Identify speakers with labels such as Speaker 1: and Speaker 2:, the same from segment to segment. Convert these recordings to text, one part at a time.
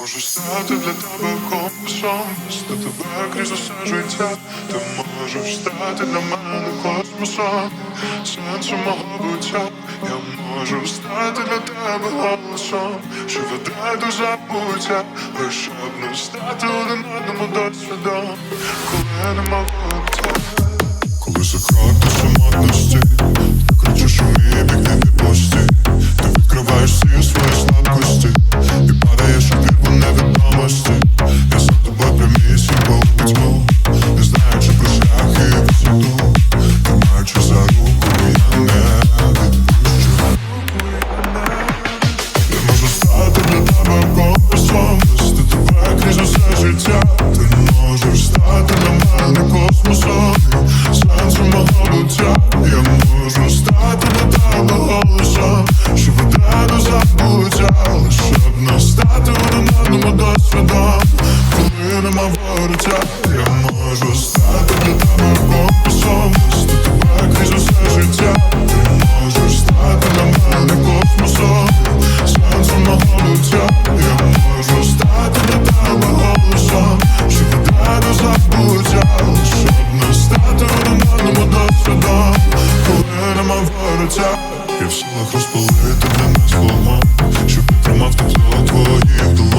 Speaker 1: Можу стати для тебе компасом, вести тебе крізь усе життя. Ти можеш стати для мене космосом, сенсом мого буття. Я можу стати для тебе голосом, що веде до забуття, лиш щоб не стати один одному досвідом, коли нема вороття. Коли за крок до самотності, кричиш у мій бік, не Ти страдав, коли нема вороття, я можу стати для тебе космосом, Стати тебе крізь усе життя, ти можеш стати для мене космосом, Сенсом мого буття, я можу стати для тебе голосом, що веде до забуття, щоб не стати одному до сюда, коли нема вороття, я в силах розпалити для нас холма, щоб підтримав тепло твоїх дух.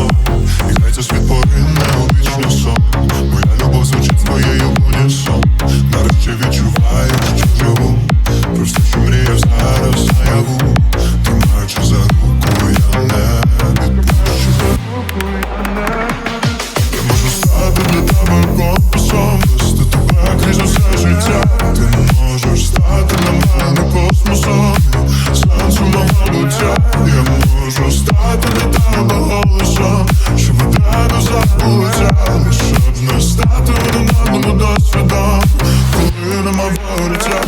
Speaker 1: Amsterdam Kom in mijn woorden